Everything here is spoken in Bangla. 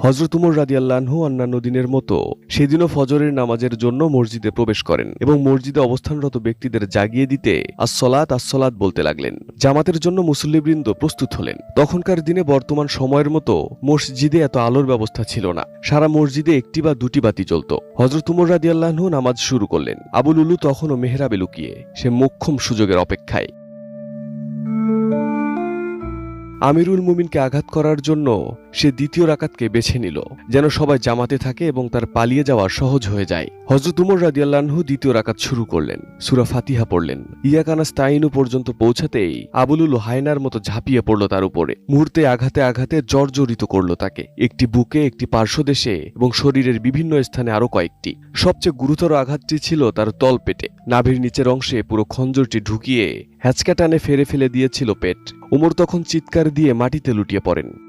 হজরত উমর রাদিয়াল্লাহু অন্যান্য দিনের মতো সেদিনও ফজরের নামাজের জন্য মসজিদে প্রবেশ করেন এবং মসজিদে অবস্থানরত ব্যক্তিদের জাগিয়ে দিতে আসসলাত আসসলাত বলতে লাগলেন। জামাতের জন্য মুসল্লিবৃন্দ প্রস্তুত হলেন। তখনকার দিনে বর্তমান সময়ের মতো মসজিদে এত আলোর ব্যবস্থা ছিল না। সারা মসজিদে একটি বা দুটি বাতি জ্বলত। হজরত উমর রাদিয়াল্লাহু নামাজ শুরু করলেন। আবুল উলু তখনও মেহরাবে লুকিয়ে। সে মোক্ষম সুযোগের অপেক্ষায়। আমিরুল মুমিনকে আঘাত করার জন্য সে দ্বিতীয় রাকাতকে বেছে নিল, যেন সবাই জামাতে থাকে এবং তার পালিয়ে যাওয়া সহজ হয়ে যায়। হজরত উমর রাদিয়াল্লাহু দ্বিতীয় রাকাত শুরু করলেন। সুরা ফাতিহা পড়লেন। ইয়াকানা তাইনু পর্যন্ত পৌঁছাতেই আবুলুল হায়নার মতো ঝাঁপিয়ে পড়ল তার উপরে। মুহূর্তে আঘাতে আঘাতে জর্জরিত করল তাকে। একটি বুকে, একটি পার্শ্বদেশে এবং শরীরের বিভিন্ন স্থানে আরও কয়েকটি। সবচেয়ে গুরুতর আঘাতটি ছিল তার তল পেটে নাভির নিচের অংশে পুরো খঞ্জরটি ঢুকিয়ে হ্যাচকা টানে ফেরে ফেলে দিয়েছিল পেট। উমর তখন চিৎকার দিয়ে মাটিতে লুটিয়ে পড়েন।